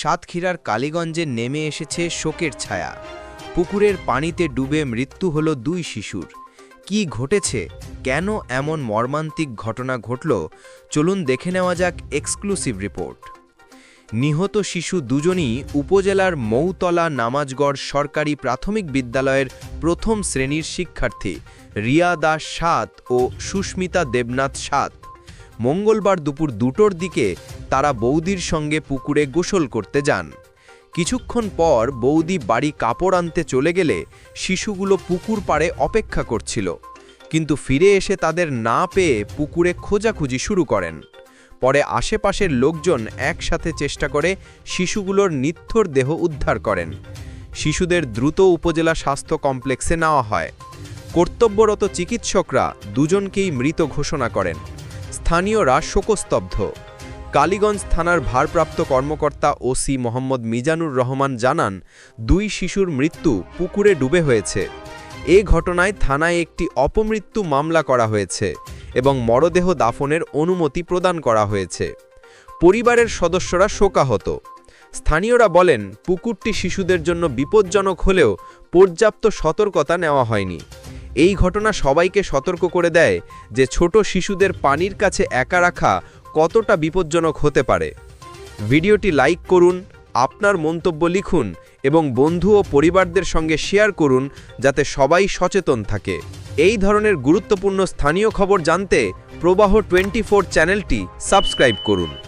সাতক্ষীরার কালীগঞ্জে নেমে এসেছে শোকের ছায়া। পুকুরের পানিতে ডুবে মৃত্যু হলো দুই শিশুর। কি ঘটেছে? কেন এমন মর্মান্তিক ঘটনা ঘটল? চলুন দেখে নেওয়া যাক এক্সক্লুসিভ রিপোর্ট। নিহত শিশু দুজনই উপজেলার মৌতলা নামাজগড় সরকারি প্রাথমিক বিদ্যালয়ের প্রথম শ্রেণির শিক্ষার্থী রিয়া দাস সাত ও সুস্মিতা দেবনাথ সাত। মঙ্গলবার দুপুর দুটোর দিকে তারা বৌদির সঙ্গে পুকুরে গোসল করতে যান। কিছুক্ষণ পর বৌদি বাড়ি কাপড় আনতে চলে গেলে শিশুগুলো পুকুর পাড়ে অপেক্ষা করছিল, কিন্তু ফিরে এসে তাদের না পেয়ে পুকুরে খোঁজাখুঁজি শুরু করেন। পরে আশেপাশের লোকজন একসাথে চেষ্টা করে শিশুগুলোর নিথ্যর দেহ উদ্ধার করেন। শিশুদের দ্রুত উপজেলা স্বাস্থ্য কমপ্লেক্সে নেওয়া হয়। কর্তব্যরত চিকিৎসকরা দুজনকেই মৃত ঘোষণা করেন। স্থানীয়রা শোকস্তব্ধ। কালীগঞ্জ থানার ভারপ্রাপ্ত কর্মকর্তা ওসি মোহাম্মদ মিজানুর রহমান জানান, দুই শিশুর মৃত্যু পুকুরে ডুবে হয়েছে। এ ঘটনায় থানায় একটি অপমৃত্যু মামলা করা হয়েছে এবং মরদেহ দাফনের অনুমতি প্রদান করা হয়েছে। পরিবারের সদস্যরা শোকাহত। স্থানীয়রা বলেন, পুকুরটি শিশুদের জন্য বিপজ্জনক হলেও পর্যাপ্ত সতর্কতা নেওয়া হয়নি। এই ঘটনা সবাইকে সতর্ক করে দেয় যে ছোট শিশুদের পানির কাছে একা রাখা কতটা বিপজ্জনক হতে পারে। ভিডিওটি লাইক করুন, আপনার মন্তব্য লিখুন এবং বন্ধু ও পরিবারদের সঙ্গে শেয়ার করুন যাতে সবাই সচেতন থাকে। এই ধরনের গুরুত্বপূর্ণ স্থানীয় খবর জানতে প্রবাহ টোয়েন্টি চ্যানেলটি সাবস্ক্রাইব করুন।